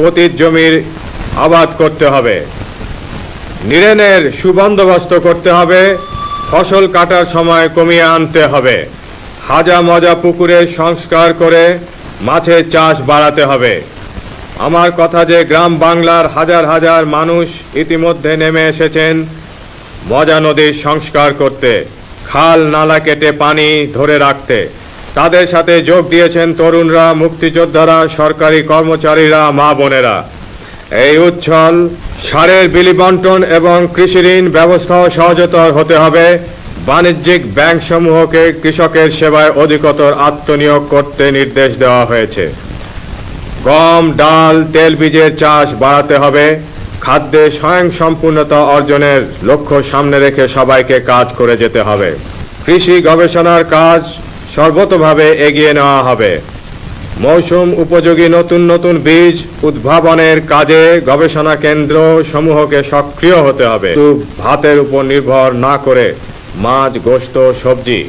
পতিত জমির আবাদ করতে হবে। নিরেনের সুবন্দোবস্ত করতে হবে। ফসল কাটার সময় কমিয়ে আনতে হবে। হাজা মজা পুকুরে সংস্কার করে মাছের চাষ বাড়াতে হবে। আমার কথা যে গ্রাম বাংলার হাজার হাজার মানুষ ইতিমধ্যে নেমে এসেছেন, মজা নদীর সংস্কার করতে, খাল নালা কেটে পানি ধরে রাখতে। তাদের সাথে যোগ দিয়েছেন তরুণরা, মুক্তিযোদ্ধারা, সরকারি কর্মচারীরা, মা বোনেরা। এই উচ্ছল সারের বিলি বন্টন এবং কৃষি ঋণ ব্যবস্থাও সহজতর হতে হবে। বাণিজ্যিক ব্যাংকসমূহকে কৃষকের সেবায় অধিকতর আত্মনিয়োগ করতে নির্দেশ দেওয়া হয়েছে। গম, ডাল, তেল বীজের চাষ বাড়াতে হবে। খাদ্যে স্বয়ং সম্পূর্ণতা অর্জনের লক্ষ্য সামনে রেখে সবাইকে কাজ করে যেতে হবে। কৃষি গবেষণার কাজ সর্বতভাবে এগিয়ে নেওয়া হবে। মৌসুম উপযোগী নতুন নতুন বীজ উদ্ভাবনের কাজে গবেষণা কেন্দ্র সমূহকে সক্রিয় হতে হবে। ভাতের উপর নির্ভর না করে মাছ গোস্ত সবজি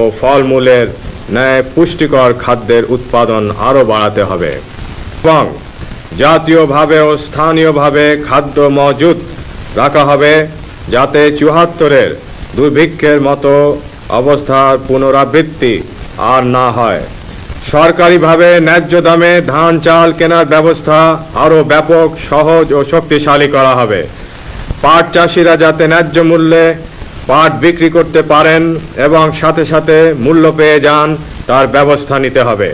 ও ফলমূলের ন্যায় পুষ্টিকর খাদ্যের উৎপাদন আরও বাড়াতে হবে। এবং জাতীয়ভাবে ও স্থানীয়ভাবে খাদ্য মজুত রাখা হবে যাতে চুহাত্তরের দুর্ভিক্ষের মতো অবস্থার পুনরাবৃত্তি আর না হয়। সরকারিভাবে ন্যায্য দামে ধান, চাল কেনার ব্যবস্থা আরও ব্যাপক, সহজ ও শক্তিশালী করা হবে। পাট চাষিরা যাতে ন্যায্য মূল্যে পাট বিক্রি করতে পারেন এবং সাথে সাথে মূল্য পেয়ে যান, তার ব্যবস্থা নিতে হবে।